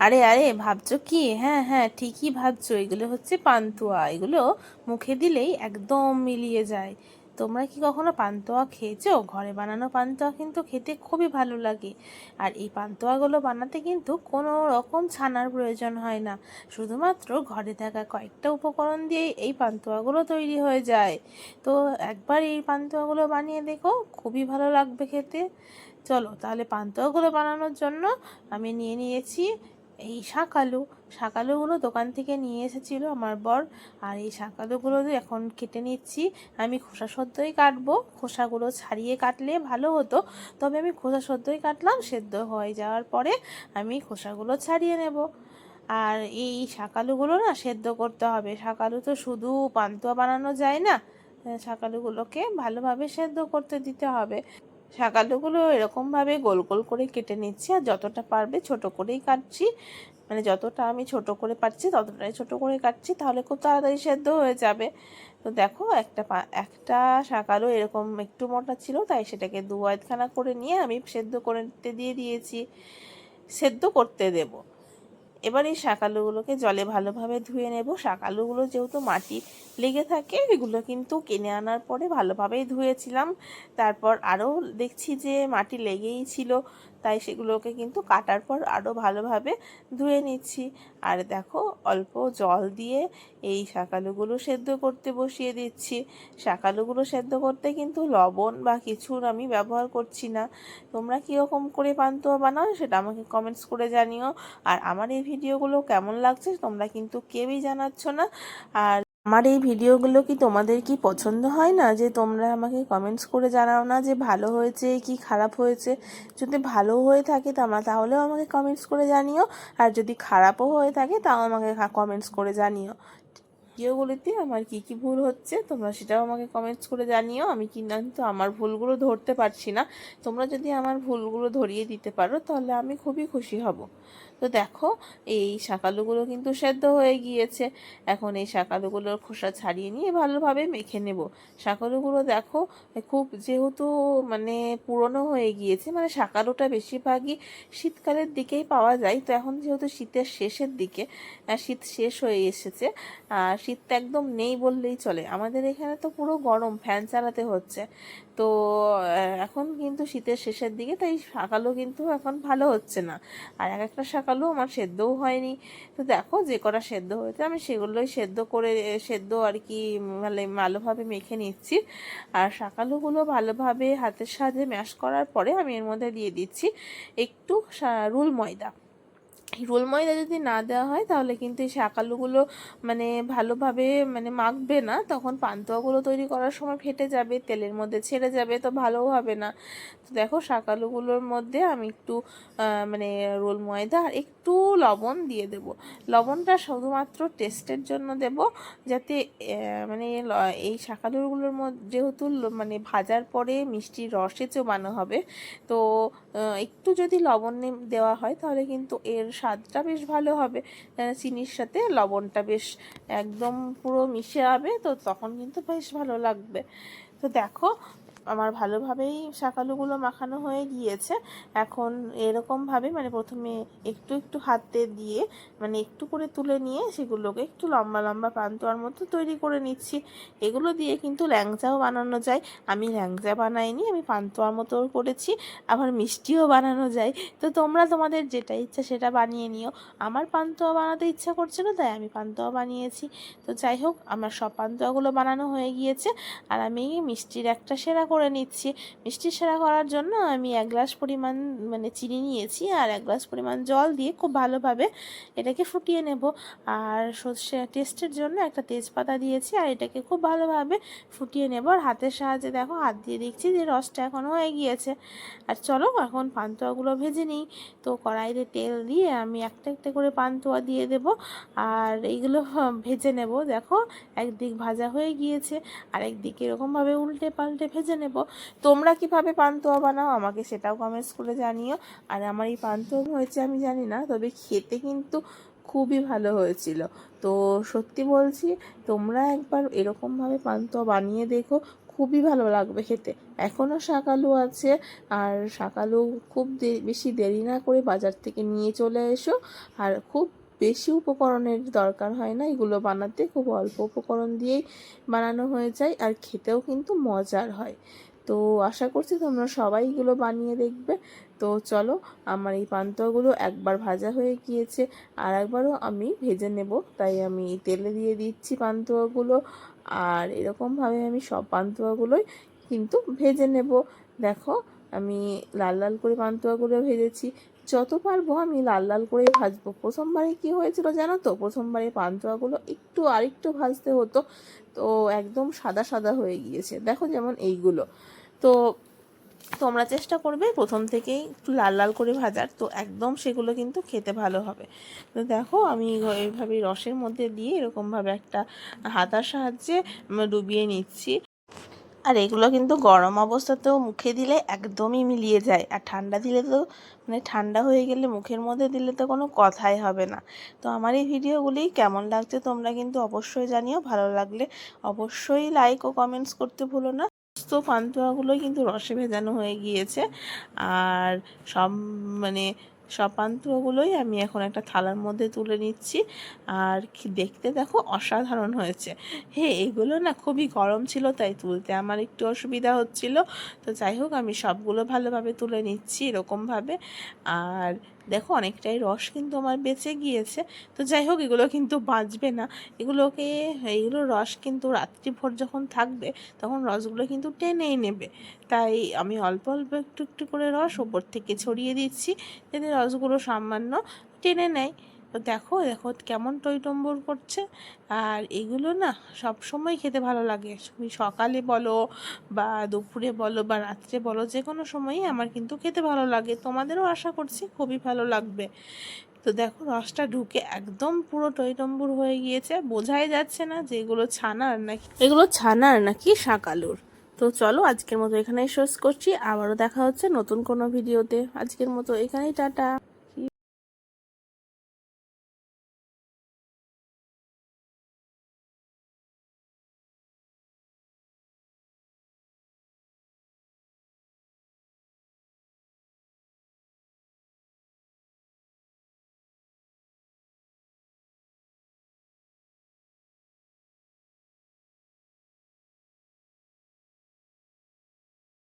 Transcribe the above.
আরে আরে, ভাবছ কি? হ্যাঁ হ্যাঁ ঠিকই ভাবছ। এগুলো হচ্ছে পান্তুয়া। এগুলো মুখে দিলেই একদম মিলিয়ে যায়। তোমরা কি কখনো পান্তুয়া খেয়েছো? ঘরে বানানো পান্তুয়া কিন্তু খেতে খুবই ভালো লাগে। আর এই পান্তুয়াগুলো বানাতে কিন্তু কোনো রকম ছানার প্রয়োজন হয় না। শুধুমাত্র ঘরে থাকা কয়েকটা উপকরণ দিয়ে এই পান্তুয়াগুলো তৈরি হয়ে যায়। তো একবার এই পান্তুয়াগুলো বানিয়ে দেখো, খুবই ভালো লাগবে খেতে। চলো, তাহলে পান্তুয়াগুলো বানানোর জন্য আমি নিয়ে নিয়েছি এই শাকালু শাকালুগুলো দোকান থেকে নিয়ে এসেছিল আমার বর। আর এই শাকালুগুলো এখন কেটে নিচ্ছি, আমি খোসা সদ্যই কাটবো। খোসাগুলো ছাড়িয়ে কাটলে ভালো হতো। তবে আমি খোসা সদ্যই কাটলাম, সেদ্ধ হয়ে যাওয়ার পরে আমি খোসাগুলো ছাড়িয়ে নেব। আর এই শাকালুগুলো না সেদ্ধ করতে হবে। শাকালু তো শুধু পান্তুয়া বানানো যায় না। শাকালুগুলোকে ভালোভাবে সেদ্ধ করতে দিতে হবে। শাকালুগুলো এরকমভাবে গোল গোল করে কেটে নিচ্ছি আর যতটা পারবে ছোট করেই কাটছি। মানে যতটা আমি ছোট করে পাচ্ছি ততটাই ছোট করে কাটছি, তাহলে খুব তাড়াতাড়ি সেদ্ধ হয়ে যাবে। তো দেখো, একটা একটা শাকালু এরকম একটু মোটা ছিল, তাই সেটাকে দু আধখানা করে নিয়ে আমি সেদ্ধ করে দিয়ে দিয়েছি। সেদ্ধ করতে দেবো। এবার এই শাকালুগুলোকে জলে ভালোভাবে ধুয়ে নেব। শাকালুগুলো যেহেতু মাটি লেগে থাকে, এগুলো কিন্তু কিনে আনার পরে ভালোভাবেই ধুয়েছিলাম। তারপর আরও দেখছি যে মাটি লেগেই ছিল। তাই সেগুলোকে কিন্তু কাটার পর আরও ভালোভাবে ধুয়ে নিচ্ছি। আর দেখো, অল্প জল দিয়ে এই শাকালুগুলো সেদ্ধ করতে বসিয়ে দিচ্ছি। শাকালুগুলো সেদ্ধ করতে কিন্তু লবণ বা কিছুর আমি ব্যবহার করছি না। তোমরা কীরকম করে পান্তুয়া বানাও সেটা আমাকে কমেন্টস করে জানিও। আর আমার এই ভিডিওগুলো কেমন লাগছে তোমরা কিন্তু কেউই জানাচ্ছ না। আর আমার এই ভিডিওগুলো কি তোমাদের কি পছন্দ হয় না? যে তোমরা আমাকে কমেন্টস করে জানাও না যে ভালো হয়েছে, কি খারাপ হয়েছে? যদি ভালো হয়ে থাকে তোমরা তাহলেও আমাকে কমেন্টস করে জানিও। আর যদি খারাপও হয়ে থাকে তাও আমাকে কমেন্টস করে জানিও। ভিডিওগুলিতে আমার কি কি ভুল হচ্ছে তোমরা সেটাও আমাকে কমেন্টস করে জানিও। আমি কিন্তু আমার ভুলগুলো ধরতে পারছি না। তোমরা যদি আমার ভুলগুলো ধরিয়ে দিতে পারো তাহলে আমি খুবই খুশি হব। তো দেখো, এই শাকালুগুলো কিন্তু সেদ্ধ হয়ে গিয়েছে। এখন এই শাকালুগুলোর খোসা ছাড়িয়ে নিয়ে ভালোভাবে মেখে নেব। শাকালুগুলো দেখো খুব যেহেতু মানে পুরনো হয়ে গিয়েছে মানে শাকালুটা বেশিরভাগই শীতকালের দিকেই পাওয়া যায়। তো এখন যেহেতু শীতের শেষের দিকে শীত শেষ হয়ে এসেছে, আর শীতটা একদম নেই বললেই চলে। আমাদের এখানে তো পুরো গরম, ফ্যান চালাতে হচ্ছে। তো এখন কিন্তু শীতের শেষের দিকে, তাই শাকালু কিন্তু এখন ভালো হচ্ছে না। আর এক একটা শাকালু আমার সেদ্ধও হয়নি। তো দেখো যে কটা সেদ্ধ হয়েছে, আমি সেগুলোই সেদ্ধ করে সেদ্ধ আর কি মানে ভালোভাবে মেখে নিচ্ছি। আর শাকালুগুলো ভালোভাবে হাতের সাহায্যে ম্যাশ করার পরে আমি এর মধ্যে দিয়ে দিচ্ছি একটু রুল ময়দা। রোল ময়দা যদি না দেওয়া হয়, তাহলে কিন্তু এই শাকালুগুলো মানে ভালোভাবে মানে মাখবে না। তখন পান্তুয়াগুলো তৈরি করার সময় ফেটে যাবে, তেলের মধ্যে ছেড়ে যাবে, তো ভালোও হবে না। তো দেখো, শাকালুগুলোর মধ্যে আমি একটু মানে রোল ময়দা আর একটু লবণ দিয়ে দেব। লবণটা শুধুমাত্র টেস্টের জন্য দেব, যাতে মানে এই শাকালুগুলোর মধ্যে যেহেতু মানে ভাজার পরে মিষ্টির রসে চোবানো হবে, তো একটু যদি লবণ দেওয়া হয়, তাহলে কিন্তু এর স্বাদটা বেশ ভালো হবে। চিনির সাথে লবণটা বেশ একদম পুরো মিশে যাবে, তো তখন কিন্তু বেশ ভালো লাগবে। তো দেখো আমার ভালোভাবেই শাকালুগুলো মাখানো হয়ে গিয়েছে। এখন এরকমভাবে মানে প্রথমে একটু একটু হাতে দিয়ে মানে একটু করে তুলে নিয়ে সেগুলোকে একটু লম্বা লম্বা পান্তুয়ার মতো তৈরি করে নিচ্ছি। এগুলো দিয়ে কিন্তু ল্যাংচাও বানানো যায়। আমি ল্যাংচা বানাইনি, আমি পান্তুয়ার মতো করেছি, আবার মিষ্টিও বানানো যায়। তো তোমরা তোমাদের যেটা ইচ্ছা সেটা বানিয়ে নিও। আমার পান্তুয়া বানাতে ইচ্ছা করছিল, তাই আমি পান্তুয়া বানিয়েছি। তো যাই হোক, আমার সব পান্তুয়াগুলো বানানো হয়ে গিয়েছে। আর আমি মিষ্টির একটা সেরা নিচ্ছি। মিষ্টি সেরা করার জন্য আমি এক গ্লাস পরিমাণ মানে চিনি নিয়েছি আর এক গ্লাস পরিমাণ জল দিয়ে খুব ভালোভাবে এটাকে ফুটিয়ে নেব। আর সর্ষে টেস্টের জন্য একটা তেজপাতা দিয়েছি আর এটাকে খুব ভালোভাবে ফুটিয়ে নেব। আর হাতের সাহায্যে দেখো হাত দিয়ে দেখছি যে রসটা এখন হয়ে গিয়েছে। আর চলো এখন পান্তুয়াগুলো ভেজে নিই। তো কড়াইতে তেল দিয়ে আমি একটা একটা করে পান্তুয়া দিয়ে দেব। আর এইগুলো ভেজে নেব। দেখো একদিক ভাজা হয়ে গিয়েছে। আর একদিকে এরকমভাবে উল্টে পাল্টে ভেজে নেব। তোমরা কীভাবে পান্তুয়া বানাও আমাকে সেটাও কমেন্টস করে জানিও। আর আমার এই পান্তুয়া হয়েছে আমি জানি না, তবে খেতে কিন্তু খুবই ভালো হয়েছিল। তো সত্যি বলছি, তোমরা একবার এরকমভাবে পান্তুয়া বানিয়ে দেখো, খুবই ভালো লাগবে খেতে। এখনও শাকালু আছে, আর শাকালু খুব বেশি দেরি না করে বাজার থেকে নিয়ে চলে এসো। আর খুব বেশি উপকরণের দরকার হয় না। এগুলো বানাতে খুব অল্প উপকরণ দিয়েই বানানো হয়ে যায় আর খেতেও কিন্তু মজার হয়। তো আশা করছি তোমরা সবাই এগুলো বানিয়ে দেখবে। তো চলো, আমার এই পান্তুয়াগুলো একবার ভাজা হয়ে গিয়েছে। আর একবারও আমি ভেজে নেব, তাই আমি তেলে দিয়ে দিচ্ছি পান্তুয়াগুলো। আর এরকমভাবে আমি সব পান্তুয়াগুলোই কিন্তু ভেজে নেব। দেখো, আমি লাল লাল করে পান্তুয়াগুলো ভেজেছি। যত পারব আমি লাল লাল করে ভাজবো। প্রথমবারে কি হয়েছিল জানো তো? প্রথমবারে পান্তুয়াগুলো একটু আরেকটু ভাজতে হতো, তো একদম সাদা সাদা হয়ে গিয়েছে। দেখো যেমন এইগুলো। তো তোমরা চেষ্টা করবে প্রথম থেকেই একটু লাল লাল করে ভাজার, তো একদম সেগুলো কিন্তু খেতে ভালো হবে। তো দেখো আমি এইভাবে রসের মধ্যে দিয়ে এরকমভাবে একটা হাতার সাহায্যে ডুবিয়ে নিচ্ছি। আর এগুলো কিন্তু গরম অবস্থাতেও মুখে দিলে একদমই মিলিয়ে যায়। আর ঠান্ডা দিলে তো মানে ঠান্ডা হয়ে গেলে মুখের মধ্যে দিলে তো কোনো কথাই হবে না। তো আমার এই ভিডিওগুলি কেমন লাগছে তোমরা কিন্তু অবশ্যই জানিও। ভালো লাগলে অবশ্যই লাইক ও কমেন্টস করতে ভুলো না। সমস্ত পান্তুয়াগুলোই কিন্তু রসে ভেজানো হয়ে গিয়েছে। আর সব মানে সব পান্তুয়াগুলোই আমি এখন একটা থালার মধ্যে তুলে নিচ্ছি। আর দেখতে দেখো অসাধারণ হয়েছে। হে, এগুলো না খুবই গরম ছিল, তাই তুলতে আমার একটু অসুবিধা হচ্ছিল। তো যাই হোক, আমি সবগুলো ভালোভাবে তুলে নিচ্ছি এরকমভাবে। আর দেখো, অনেকটাই রস কিন্তু আমার বেঁচে গিয়েছে। তো যাই হোক, এগুলো কিন্তু বাঁচবে না। এগুলোকে এইগুলো রস কিন্তু রাত্রিভর যখন থাকবে, তখন রসগুলো কিন্তু টেনেই নেবে। তাই আমি অল্প অল্প একটু একটু করে রস ওপর থেকে ছড়িয়ে দিচ্ছি যাতে রসগুলো সামান্য টেনে নেয়। তো দেখো দেখো কেমন টইটম্বর করছে। আর এগুলো না সব সময় খেতে ভালো লাগে। তুমি সকালে বলো বা দুপুরে বলো বা রাত্রে বলো যে কোনো সময়ই আমার কিন্তু খেতে ভালো লাগে। তোমাদেরও আশা করছি খুবই ভালো লাগবে। তো দেখো রসটা ঢুকে একদম পুরো টইটম্বুর হয়ে গিয়েছে। বোঝাই যাচ্ছে না যে এগুলো ছানার নাকি, এগুলো ছানার নাকি শাকালুর। তো চলো আজকের মতো এখানেই শেষ করছি। আবারও দেখা হচ্ছে নতুন কোনো ভিডিওতে। আজকের মতো এখানেই, টাটা।